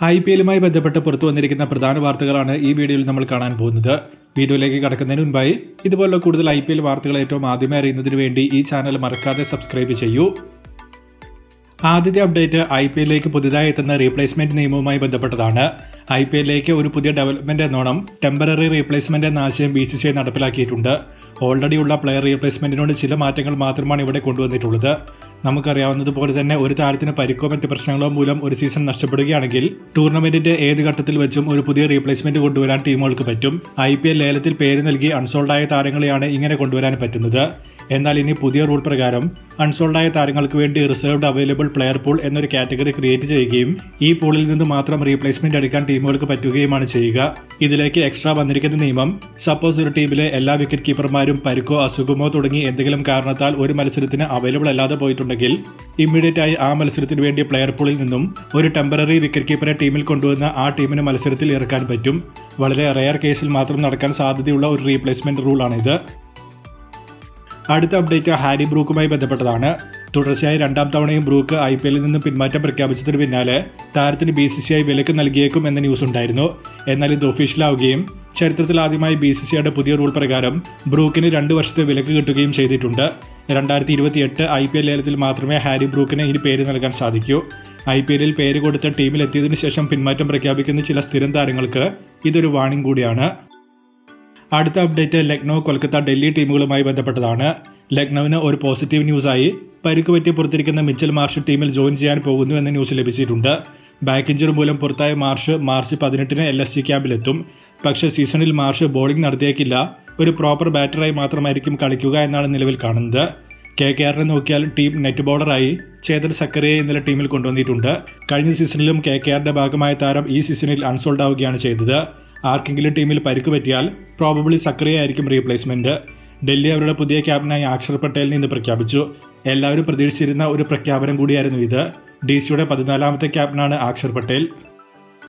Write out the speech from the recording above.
I P എല്ലുമായി ബന്ധപ്പെട്ട് പുറത്തു വന്നിരിക്കുന്ന പ്രധാന വാർത്തകളാണ് ഈ വീഡിയോയിൽ നമ്മൾ കാണാൻ പോകുന്നത്. വീഡിയോയിലേക്ക് കടക്കുന്നതിന് മുൻപായി ഇതുപോലുള്ള കൂടുതൽ ഐ പി എൽ വാർത്തകൾ ഏറ്റവും ആദ്യമേ അറിയുന്നതിന് വേണ്ടി ഈ ചാനൽ മറക്കാതെ സബ്സ്ക്രൈബ് ചെയ്യൂ. ആദ്യത്തെ അപ്ഡേറ്റ് ഐ പി എല്ലിലേക്ക് പുതുതായി എത്തുന്ന റീപ്ലേസ്മെന്റ് നിയമവുമായി ബന്ധപ്പെട്ടതാണ്. ഐ പി എല്ലിലേക്ക് ഒരു പുതിയ ഡെവലപ്മെന്റ് എന്നോണം ടെമ്പററി റീപ്ലേസ്മെന്റ് എന്ന ആശയം ബി സി സി ഐ നടപ്പിലാക്കിയിട്ടുണ്ട്. ഓൾറെഡി ഉള്ള പ്ലെയർ റീപ്ലേസ്മെന്റിനോട് ചില മാറ്റങ്ങൾ മാത്രമാണ് ഇവിടെ കൊണ്ടുവന്നിട്ടുള്ളത്. നമുക്കറിയാവുന്നതുപോലെ തന്നെ ഒരു താരത്തിന് പരിക്കോ മറ്റ് പ്രശ്നങ്ങളോ മൂലം ഒരു സീസൺ നഷ്ടപ്പെടുകയാണെങ്കിൽ ടൂർണമെന്റിന്റെ ഏത് ഘട്ടത്തിൽ വെച്ചും ഒരു പുതിയ റീപ്ലേസ്മെന്റ് കൊണ്ടുവരാൻ ടീമുകൾക്ക് പറ്റും. ഐ ലേലത്തിൽ പേര് നൽകി അൺസോൾഡായ താരങ്ങളെയാണ് ഇങ്ങനെ കൊണ്ടുവരാൻ പറ്റുന്നത്. എന്നാൽ ഇനി പുതിയ റൂൾ പ്രകാരം അൺസോൾഡായ താരങ്ങൾക്ക് വേണ്ടി റിസർവ്ഡ് അവൈലബിൾ പ്ലെയർ പൂൾ എന്നൊരു കാറ്റഗറി ക്രിയേറ്റ് ചെയ്യുകയും ഈ പൂളിൽ നിന്ന് മാത്രം റീപ്ലേസ്മെന്റ് എടുക്കാൻ ടീമുകൾക്ക് പറ്റുകയുമാണ് ചെയ്യുക. ഇതിലേക്ക് എക്സ്ട്രാ വന്നിരിക്കുന്ന നിയമം സപ്പോസ് ഒരു ടീമിലെ എല്ലാ വിക്കറ്റ് കീപ്പർമാരും പരുക്കോ അസുഖമോ തുടങ്ങി എന്തെങ്കിലും കാരണത്താൽ ഒരു മത്സരത്തിന് അവൈലബിൾ അല്ലാതെ പോയിട്ടുണ്ടെങ്കിൽ ഇമ്മീഡിയറ്റ് ആയി ആ മത്സരത്തിന് വേണ്ടി പ്ലെയർ പൂളിൽ നിന്നും ഒരു ടെമ്പററി വിക്കറ്റ് കീപ്പറെ ടീമിൽ കൊണ്ടുവന്ന ആ ടീമിന് മത്സരത്തിൽ ഇറക്കാൻ പറ്റും. വളരെ റെയർ കേസിൽ മാത്രം നടക്കാൻ സാധ്യതയുള്ള ഒരു റീപ്ലേസ്മെന്റ് റൂളാണിത് അടുത്ത അപ്ഡേറ്റ് ഹാരി ബ്രൂക്കുമായി ബന്ധപ്പെട്ടതാണ്. തുടർച്ചയായി രണ്ടാം തവണയും ബ്രൂക്ക് ഐ പി എല്ലിൽ നിന്ന് പിന്മാറ്റം പ്രഖ്യാപിച്ചതിന് പിന്നാലെ താരത്തിന് ബി സി സി ഐ വിലക്ക് നൽകിയേക്കും എന്ന ന്യൂസ് ഉണ്ടായിരുന്നു. എന്നാൽ ഇത് ഒഫീഷ്യലാവുകയും ചരിത്രത്തിൽ ആദ്യമായി ബി സി സിയുടെ പുതിയ റൂൾ പ്രകാരം ബ്രൂക്കിന് രണ്ട് വർഷത്തെ വിലക്ക് കിട്ടുകയും ചെയ്തിട്ടുണ്ട്. രണ്ടായിരത്തി ഇരുപത്തി എട്ട് ഐ പി എൽ ലേലത്തിൽ മാത്രമേ ഹാരി ബ്രൂക്കിന് ഇനി പേര് നൽകാൻ സാധിക്കൂ. ഐ പി എല്ലിൽ പേര് കൊടുത്ത ടീമിലെത്തിയതിനു ശേഷം പിന്മാറ്റം പ്രഖ്യാപിക്കുന്ന ചില സ്ഥിരം താരങ്ങൾക്ക് ഇതൊരു വാണിംഗ് കൂടിയാണ്. അടുത്ത അപ്ഡേറ്റ് ലക്നൗ കൊൽക്കത്ത ഡൽഹി ടീമുകളുമായി ബന്ധപ്പെട്ടതാണ്. ലക്നൌവിന് ഒരു പോസിറ്റീവ് ന്യൂസായി പരിക്ക് പറ്റി പുറത്തിരിക്കുന്ന മിച്ചൽ മാർഷ് ടീമിൽ ജോയിൻ ചെയ്യാൻ പോകുന്നു എന്ന ന്യൂസ് ലഭിച്ചിട്ടുണ്ട്. ബാക്ക് ഇഞ്ചറി മൂലം പുറത്തായ മാർഷ് മാർച്ച് പതിനെട്ടിന് എൽ എസ് സി ക്യാമ്പിലെത്തും പക്ഷേ സീസണിൽ മാർഷ് ബോളിംഗ് നടത്തിയേക്കില്ല. ഒരു പ്രോപ്പർ ബാറ്ററായി മാത്രമായിരിക്കും കളിക്കുക എന്നാണ് നിലവിൽ കാണുന്നത്. കെ കെ ആറിനെ നോക്കിയാൽ ടീം നെറ്റ് ബോളറായി ചേതൻ സക്കറിയെ ഇന്നലെ ടീമിൽ കൊണ്ടുവന്നിട്ടുണ്ട്. കഴിഞ്ഞ സീസണിലും കെ കെ ആറിന്റെ ഭാഗമായ താരം ഈ സീസണിൽ അൺസോൾഡ് ആവുകയാണ് ചെയ്തത്. ആർക്കെങ്കിലും ടീമിൽ പരിക്ക് പറ്റിയാൽ പ്രോബബിളി സക്രിയ ആയിരിക്കും റീപ്ലേസ്മെന്റ് ഡൽഹി അവരുടെ പുതിയ ക്യാപ്റ്റനായി അക്ഷർ പട്ടേലിനെ ഇന്ന് പ്രഖ്യാപിച്ചു. എല്ലാവരും പ്രതീക്ഷിച്ചിരുന്ന ഒരു പ്രഖ്യാപനം കൂടിയായിരുന്നു ഇത്. ഡി സിയുടെ പതിനാലാമത്തെ ക്യാപ്റ്റനാണ് അക്ഷർ പട്ടേൽ.